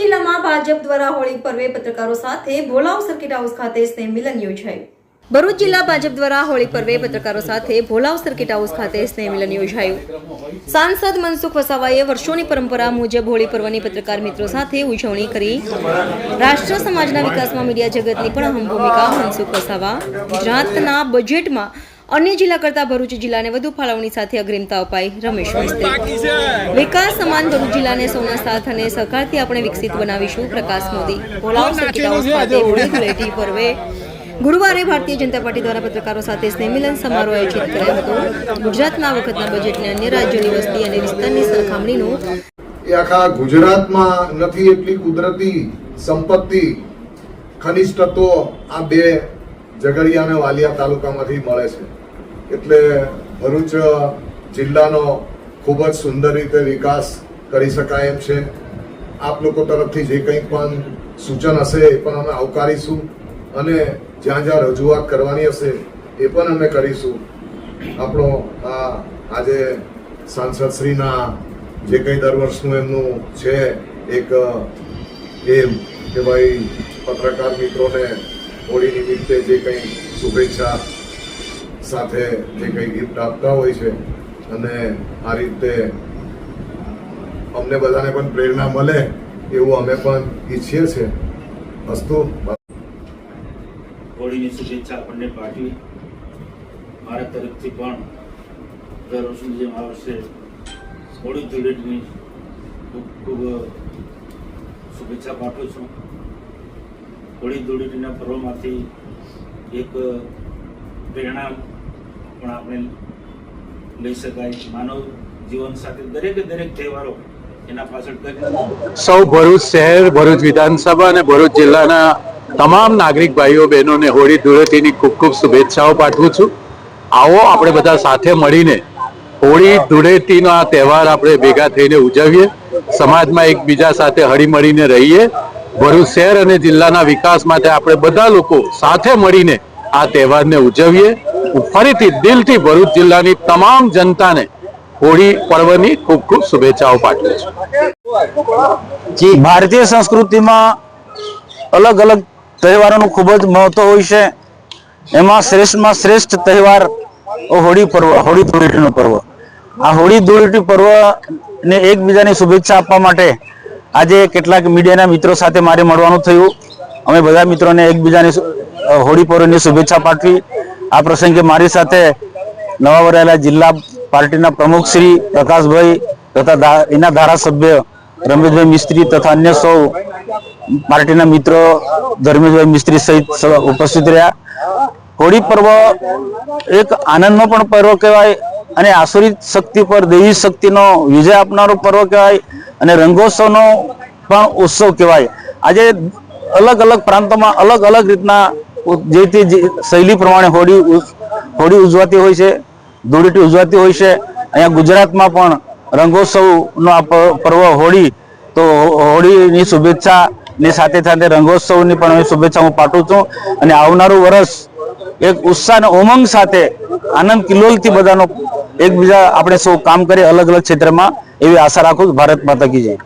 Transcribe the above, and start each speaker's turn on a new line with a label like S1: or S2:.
S1: જિલ્લામાં ભાજપ દ્વારા હોળી પર્વે પત્રકારો સાથે ભોલાવ સર્કિટ હાઉસ ખાતે સ્નેહ યોજાયું. ભરૂચ જિલ્લા ભાજપ દ્વારા હોળી પર્વે પત્રકારો સાથે ભોલાવ સર્કિટ હાઉસ ખાતે સ્નેહ યોજાયું. સાંસદ મનસુખ વસાવાએ વર્ષોની પરંપરા મુજબ હોળી પર્વની પત્રકાર મિત્રો સાથે ઉજવણી કરી. રાષ્ટ્ર સમાજના વિકાસમાં મીડિયા જગતની પણ અહમ ભૂમિકા મનસુખ વસાવા ગુજરાતના બજેટમાં અન્ય જિલ્લા કરતા ભરૂચ જિલ્લાને વધુ ફાળવણી સાથે અગ્રિમતા અપાઈ રમેશ મિસ્ત્રી વિકાસ સમાન ભરૂચ જિલ્લાને સૌના સાથ અને સહકારથી આપણે વિકસિત બનાવીશું પ્રકાશ મોદી. ભોલાવ સર્કિટ હાઉસ ખાતે પર્વે. ગુરુવારે ભારતીય જનતા પાર્ટી દ્વારા પત્રકારો સાથે સ્નેહમિલન સમારોહ આયોજિત કર્યો હતો. ગુજરાતના વખતના બજેટને અન્ય રાજ્યોની વસ્તી અને વિસ્તારની સરખામણીનું
S2: એ આખા ગુજરાતમાં નથી એટલી કુદરતી સંપત્તિ ખનિજ તત્વો આ બે ઝઘડિયા અને વાલિયા તાલુકામાંથી મળે છે. એટલે ભરૂચ જિલ્લાનો ખૂબ જ સુંદર રીતે વિકાસ કરી શકાય એમ છે. આપ લોકો તરફથી જે કંઈ પણ સૂચન હશે એ પણ અમે આવકારીશું અને જ્યાં જ્યાં રજૂઆત કરવાની હશે એ પણ અમે કરીશું. આપણો આ આજે સાંસદશ્રીના જે કંઈ દર વર્ષનું એમનું છે એક, એમ કે ભાઈ પત્રકાર મિત્રોને હોળી નિમિત્તે જે કંઈ શુભેચ્છા સાથે જે કંઈ ગિફ્ટ આપતા હોય છે અને આ રીતે અમને બધાને પણ પ્રેરણા મળે એવું અમે પણ ઈચ્છીએ છીએ. અસ્તુ.
S3: હોળીની શુભેચ્છા આપણને પાઠવી. મારા તરફથી પણ દર વર્ષની જેમ આ વર્ષે હોળી ધૂળેટની ખૂબ ખૂબ શુભેચ્છા પાઠવું છું. હોળી ધૂળેટીના પર્વમાંથી એક પ્રેરણા પણ આપણે લઈ શકાય માનવ જીવન સાથે દરેકે દરેક તહેવારો એના પાછળ
S4: સૌ ભરૂચ શહેર, ભરૂચ વિધાનસભા અને ભરૂચ જિલ્લાના તમામ નાગરિક ભાઈઓ, બહેનોને હોળી ધૂળેટીની ખૂબ ખૂબ શુભેચ્છાઓ પાઠવું છું. આવો આપણે બધા સાથે મળીને હોળી ધૂળેટીનો આ તહેવાર આપણે ભેગા થઈને ઉજવીએ. સમાજમાં એકબીજા સાથે હળીમળીને રહીએ. ભરૂચ શહેર અને જિલ્લાના વિકાસ માટે આપણે બધા લોકો સાથે મળીને આ તહેવારને ઉજવીએ ફરીથી દિલથી ભરૂચ જિલ્લાની તમામ જનતાને હોળી પર્વની ખૂબ ખૂબ શુભેચ્છાઓ પાઠવું છું.
S5: ભારતીય સંસ્કૃતિમાં અલગ અલગ તહેવારોનું ખૂબ જ મહત્વ હોય છે. એમાં શ્રેષ્ઠમાં શ્રેષ્ઠ તહેવાર હોળી પર્વ, હોળી ધૂળેટીનો પર્વ. આ હોળી ધૂળેટી પર્વને એકબીજાની શુભેચ્છા આપવા માટે આજે કેટલાક મીડિયાના મિત્રો સાથે મારે મળવાનું થયું. અમે બધા મિત્રોને એકબીજાની હોળી પર્વની શુભેચ્છા પાઠવી. આ પ્રસંગે મારી સાથે નવા વરાયેલા જિલ્લા પાર્ટીના પ્રમુખ શ્રી પ્રકાશભાઈ તથા એના ધારાસભ્ય રમેશભાઈ મિસ્ત્રી તથા અન્ય સૌ પાર્ટીના મિત્રો ધર્મેશભાઈ મિસ્ત્રી સહિત ઉપસ્થિત રહ્યા. હોળી પર્વ એક આનંદનો પણ પર્વ કહેવાય અને આસુરિત શક્તિ પર દૈવી શક્તિનો વિજય આપનારો પર્વ કહેવાય અને રંગોત્સવનો પણ ઉત્સવ કહેવાય. આજે અલગ અલગ પ્રાંતોમાં અલગ અલગ રીતના જે તે શૈલી પ્રમાણે હોળી હોળી ઉજવાતી હોય છે, ધૂળેટી ઉજવાતી હોય છે. અહીંયા ગુજરાતમાં પણ રંગોત્સવનો આ પર્વ હોળી, તો હોળીની શુભેચ્છા ની સાથે સાથે રંગોત્સવની પણ હું શુભેચ્છા હું પાઠવું છું. અને આવનારું વર્ષ એક ઉત્સાહ અને ઉમંગ સાથે આનંદ કિલ્લોલથી બધાનો એકબીજા આપણે સૌ કામ કરીએ અલગ અલગ ક્ષેત્રમાં એવી આશા રાખું ભારત માતા કી